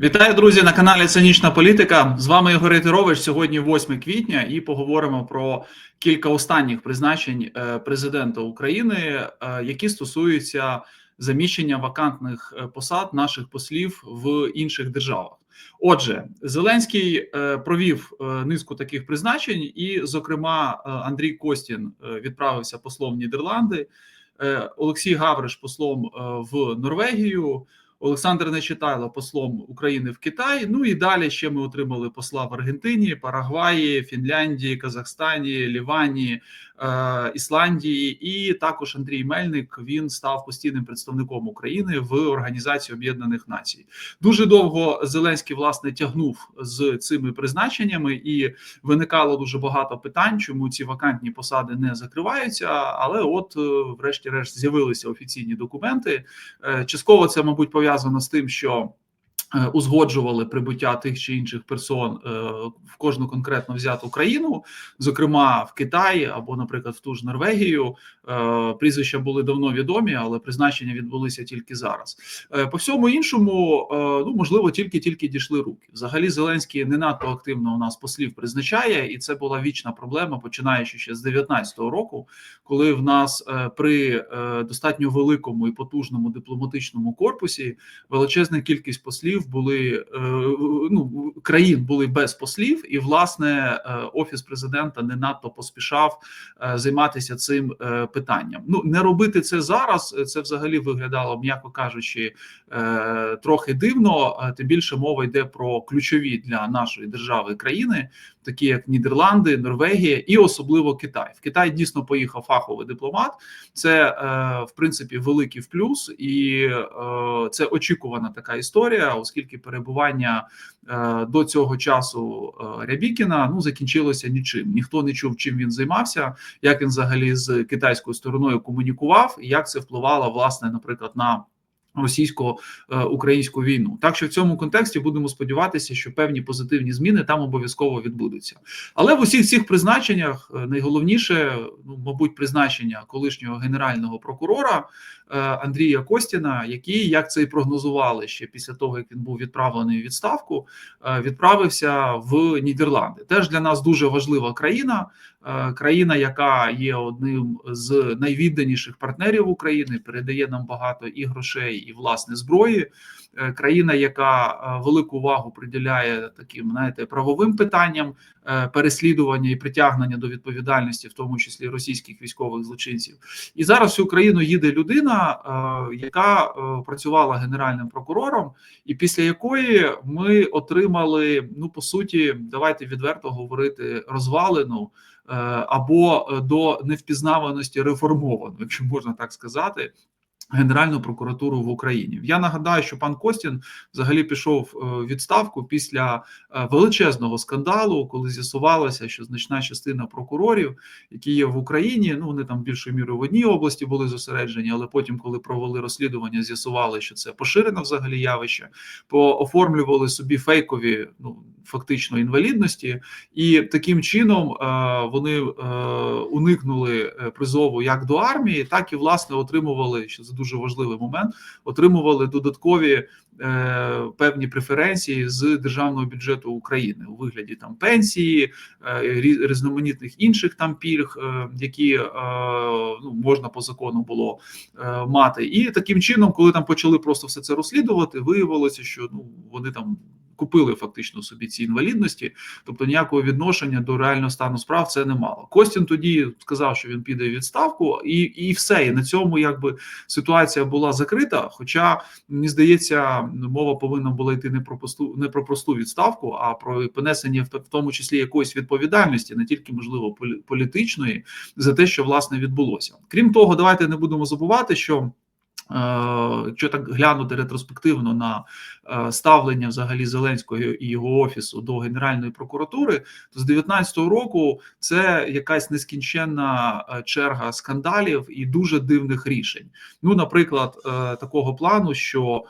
Вітаю, друзі, на каналі Цинічна Політика. З вами Ігор Єтерович. Сьогодні 8 квітня, і поговоримо про кілька останніх призначень е, президента України, е, які стосуються заміщення вакантних е, посад наших послів в інших державах. Отже, Зеленський провів низку таких призначень, і, зокрема, Андрій Костін відправився послом в Нідерланди, Олексій Гавриш послом в Норвегію. Олександр Нечитайло послом України в Китай. Ну і далі ще ми отримали посла в Аргентині, Парагваї, Фінляндії, Казахстані, Лівані, Ісландії, і також Андрій Мельник він став постійним представником України в Організації Об'єднаних Націй. Дуже довго Зеленський власне тягнув з цими призначеннями, і виникало дуже багато питань, чому ці вакантні посади не закриваються. Але, от, е, врешті-решт, з'явилися офіційні документи. Е, частково це, мабуть, пов'язано з тим, що Е, узгоджували прибуття тих чи інших персон е, в кожну конкретно взяту країну, зокрема в Китаї або, наприклад, в ту ж Норвегію. Е, прізвища були давно відомі, але призначення відбулися тільки зараз. По всьому іншому, ну можливо, тільки-тільки дійшли руки. Взагалі, Зеленський не надто активно у нас послів призначає, і це була вічна проблема, починаючи ще з 19 року, коли в нас при достатньо великому і потужному дипломатичному корпусі величезна кількість послів послів були е, ну країн були без послів, і власне е, офіс президента не надто поспішав е, займатися цим питанням. Ну не робити це зараз. Це взагалі виглядало, м'яко кажучи, трохи дивно. Тим більше мова йде про ключові для нашої держави країни, такі як Нідерланди, Норвегія і особливо Китай. В Китай дійсно поїхав фаховий дипломат. Це в принципі великий плюс, і це очікувана така історія оскільки перебування е, до цього часу е, Рябікіна ну закінчилося нічим. Ніхто не чув, чим він займався, як він взагалі з китайською стороною комунікував, і як це впливало власне, наприклад, на російсько-українську війну, так що в цьому контексті будемо сподіватися, що певні позитивні зміни там обов'язково відбудуться. Але в усіх цих призначеннях е, найголовніше, ну мабуть, призначення колишнього генерального прокурора е, Андрія Костіна, який як це і прогнозували ще після того, як він був відправлений у відставку, е, відправився в Нідерланди. Теж для нас дуже важлива країна. Країна, яка є одним з найвідданіших партнерів України, передає нам багато і грошей, і власне зброї. Е, країна, яка е, велику увагу приділяє таким, знаєте, правовим питанням е, переслідування і притягнення до відповідальності, в тому числі російських військових злочинців, і зараз всю країну їде людина, яка працювала генеральним прокурором, і після якої ми отримали, ну по суті, давайте відверто говорити, розвалену. Або до невпізнаваності реформовано, якщо можна так сказати, Генеральну прокуратуру в Україні. Я нагадаю, що пан Костін взагалі пішов е, відставку після е, величезного скандалу, коли з'ясувалося, що значна частина прокурорів, які є в Україні, ну вони там більшою мірою в одній області були зосереджені, але потім, коли провели розслідування, з'ясували, що це поширене взагалі явище, пооформлювали собі фейкові, ну фактично інвалідності, і таким чином е, вони уникнули призову як до армії, так і власне отримували що це дуже важливий момент. Отримували додаткові е, певні преференції з державного бюджету України у вигляді там пенсії, е, різноманітних інших там пільг, е, які е, ну можна по закону було е, мати, і таким чином, коли там почали просто все це розслідувати, виявилося, що ну вони там купили фактично собі ці інвалідності, тобто ніякого відношення до реального стану справ це не мало. Костін тоді сказав, що він піде в відставку, і і все. І на цьому якби ситуація була закрита. Хоча мені здається, мова повинна була йти не про просту, не про просту відставку, а про понесення в тому числі якоїсь відповідальності, не тільки можливо політичної, за те, що власне відбулося. Крім того, давайте не будемо забувати, що. Е, якщо так глянути ретроспективно на е, ставлення взагалі Зеленського і його офісу до Генеральної прокуратури, то з 19 року це якась нескінченна е, черга скандалів і дуже дивних рішень. Ну, наприклад, такого плану, що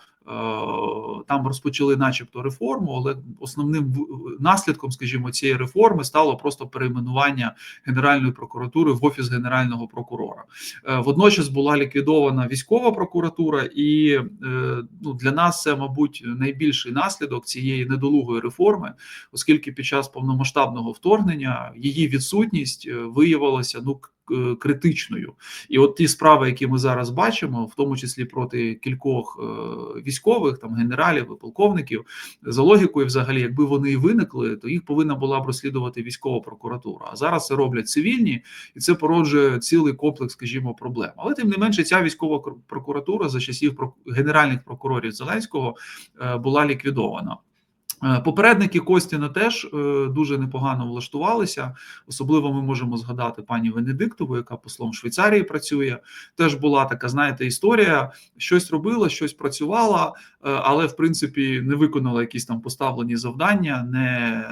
там розпочали, начебто, реформу, але основним наслідком, скажімо, цієї реформи стало просто перейменування Генеральної прокуратури в офіс генерального прокурора. Е, Водночас була ліквідована військова прокуратура, і е, ну для нас це, мабуть, найбільший наслідок цієї недолугої реформи, оскільки під час повномасштабного вторгнення її відсутність е, виявилася ну е, критичною. І от ті справи, які ми зараз бачимо, в тому числі проти кількох е, військових, там генералів і полковників, за логікою, взагалі, якби вони і виникли, то їх повинна була б розслідувати військова прокуратура. А зараз це роблять цивільні, і це породжує цілий комплекс, скажімо, проблем. Але тим не менше, ця військова прокуратура за часів генеральних прокурорів Зеленського е, була ліквідована. Е, Попередники Костіна теж е, дуже непогано влаштувалися. Особливо ми можемо згадати пані Венедиктову, яка послом Швейцарії працює. Теж була така, знаєте, історія: щось робила, щось працювала, е, але в принципі не виконала якісь там поставлені завдання, не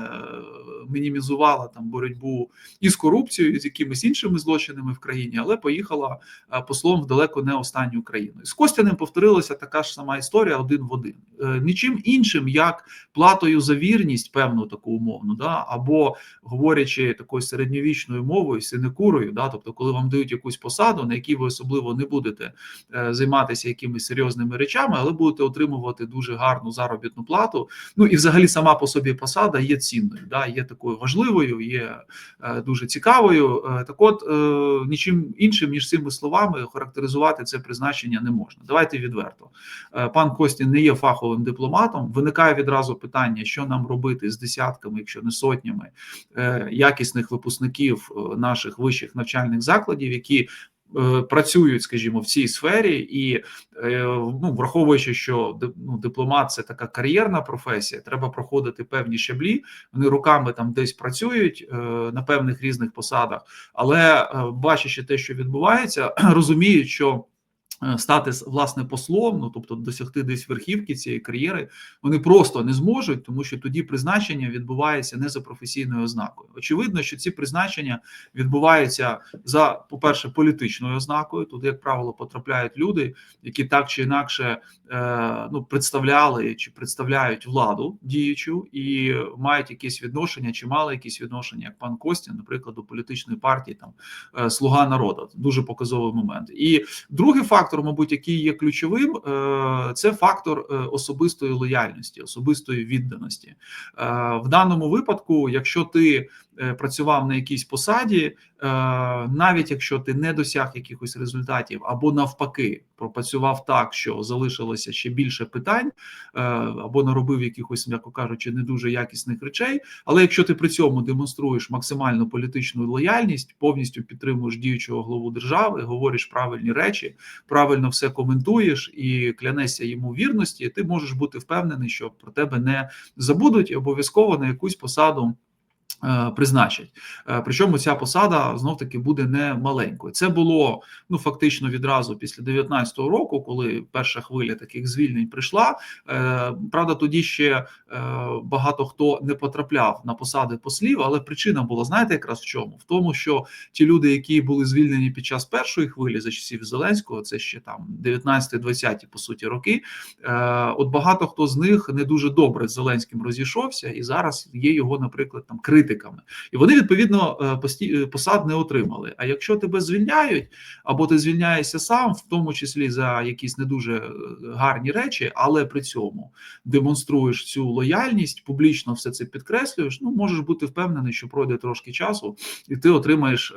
мінімізувала там боротьбу і з корупцією, з якимись іншими злочинами в країні, але поїхала е, послом в далеко не останню країну. І з Костяним повторилася така ж сама історія один в один. Е, Нічим іншим, як платою за вірність, певну таку умовну, да, або говорячи такою середньовічною мовою, синекурою, да, тобто, коли вам дають якусь посаду, на якій ви особливо не будете е, займатися якимись серйозними речами, але будете отримувати дуже гарну заробітну плату. Ну і взагалі сама по собі посада є цінною, да, є такою важливою, є е, дуже цікавою. Е, так от е, нічим іншим, ніж цими словами, характеризувати це призначення не можна. Давайте відверто. Пан Костін не є фаховим дипломатом. Виникає відразу питання, що нам робити з десятками, якщо не сотнями якісних випускників наших вищих навчальних закладів, які Працюють, скажімо, в цій сфері, і е, ну, враховуючи, що ну, дипломат це така кар'єрна професія, треба проходити певні щаблі. Вони руками там десь працюють е, на певних різних посадах, але е, бачачи те, що відбувається, розуміють, що е, стати власне послом, ну тобто досягти десь верхівки цієї кар'єри, вони просто не зможуть, тому що тоді призначення відбувається не за професійною ознакою. Очевидно, що ці призначення відбуваються за, по-перше, політичною ознакою. Туди, як правило, потрапляють люди, які так чи інакше е, ну, представляли чи представляють владу діючу і мають якесь відношення, чи мали якісь відношення, як пан Костін, наприклад, до політичної партії там е, Слуга народу. Дуже показовий момент. І другий фактор, мабуть, який є ключовим, е, це фактор е, особистої лояльності, особистої відданості. Е, В даному випадку, якщо ти працював на якійсь посаді, е, навіть якщо ти не досяг якихось результатів, або навпаки, пропрацював так, що залишилося ще більше питань, е, або наробив якихось, м'яко кажучи, не дуже якісних речей. Але якщо ти при цьому демонструєш максимальну політичну лояльність, повністю підтримуєш діючого главу держави, говориш правильні речі, правильно все коментуєш і клянешся йому вірності, ти можеш бути впевнений, що про тебе не забудуть і обов'язково на якусь посаду. Е, Призначать, Е, причому ця посада знов таки буде не маленькою. Це було ну фактично відразу після 19-го року, коли перша хвиля таких звільнень прийшла. Е, Правда, тоді ще багато хто не потрапляв на посади послів, але причина була знаєте, якраз в чому? В тому, що ті люди, які були звільнені під час першої хвилі за часів Зеленського, це ще там 19-20 по суті роки. От багато хто з них не дуже добре з Зеленським розійшовся, і зараз є його, наприклад, там критиками, і вони відповідно е, е, посад не отримали. А якщо тебе звільняють, або ти звільняєшся сам, в тому числі за якісь не дуже е, гарні речі, але при цьому демонструєш цю лояльність, публічно все це підкреслюєш. Ну можеш бути впевнений, що пройде трошки часу, і ти отримаєш.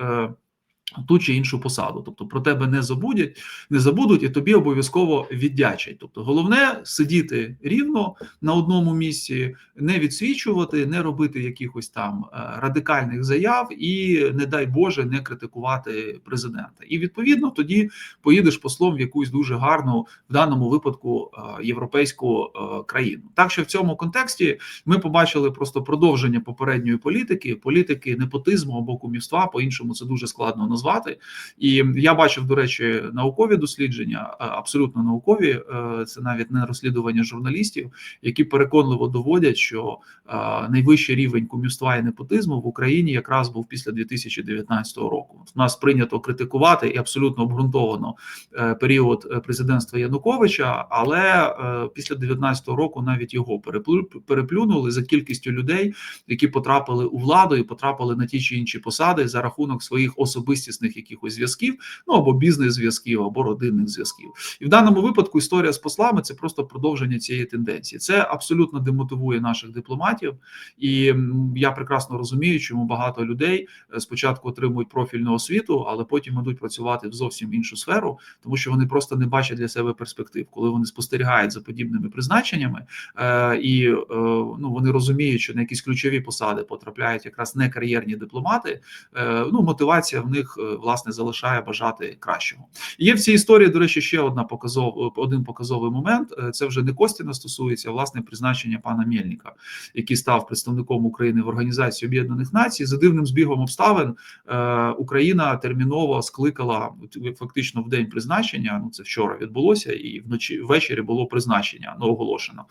Ту чи іншу посаду, тобто про тебе не забудуть, не забудуть, і тобі обов'язково віддячать. Тобто, головне сидіти рівно на одному місці, не відсвічувати, не робити якихось там е, радикальних заяв і, не дай Боже, не критикувати президента. І відповідно тоді поїдеш послом в якусь дуже гарну, в даному випадку, е, європейську е, країну. Так що в цьому контексті ми побачили просто продовження попередньої політики, політики непотизму або кумівства. По іншому це дуже складно назвати. І я бачив, до речі, наукові дослідження, е, абсолютно наукові. е, Це навіть не розслідування журналістів, які переконливо доводять, що е, найвищий рівень кумівства і непотизму в Україні якраз був після 2019 року. У нас прийнято критикувати і абсолютно обґрунтовано період президентства Януковича, але після 2019 року навіть його переплю- переплюнули за кількістю людей, які потрапили у владу і потрапили на ті чи інші посади за рахунок своїх особистісних якихось зв'язків, ну або бізнес-зв'язків, або родинних зв'язків. І в даному випадку історія з послами це просто продовження цієї тенденції. Це абсолютно демотивує наших дипломатів, і я прекрасно розумію, чому багато людей е, спочатку отримують профільну освіту, але потім ідуть працювати в зовсім іншу сферу, тому що вони просто не бачать для себе перспектив, коли вони спостерігають за подібними призначеннями, е, і е, ну вони розуміють, що на якісь ключові посади потрапляють якраз не кар'єрні дипломати. Е, ну мотивація в них е, власне залишає бажати кращого. Є в цій історії, до речі, ще одна показов, один показовий момент. Е, Це вже не Костіна стосується власне призначення пана Мельника, який став представником України в Організації Об'єднаних Націй. За дивним збігом обставин е, Україна терміново скликала фактично в день призначення. Ну це вчора відбулося, і вночі ввечері було призначення ну, оголошено.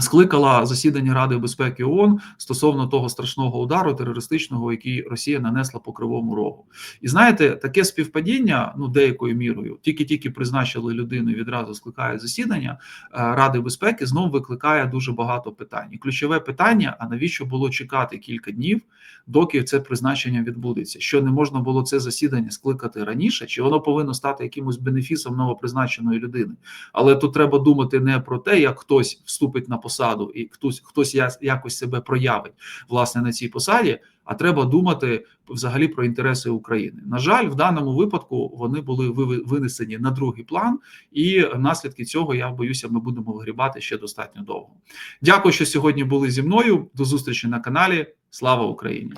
Скликала засідання Ради безпеки ООН стосовно того страшного удару терористичного, який Росія нанесла по кривому рогу. І знаєте, таке співпадіння, ну деякою мірою, тільки-тільки призначили людину і відразу скликає засідання е, Ради безпеки, знов викликає дуже багато питань. І ключове питання: а навіщо було чекати кілька днів, доки це призначення відбудеться? Що не можна було це засідання скликати раніше? Чи воно повинно стати якимось бенефісом новопризначеної людини? Але тут треба думати не про те, як хтось вступить на посаду і хтось хтось якось себе проявить власне на цій посаді. А треба думати взагалі про інтереси України. На жаль, в даному випадку вони були винесені на другий план, і наслідки цього я боюся, ми будемо вигрібати ще достатньо довго. Дякую, що сьогодні були зі мною. До зустрічі на каналі. Слава Україні!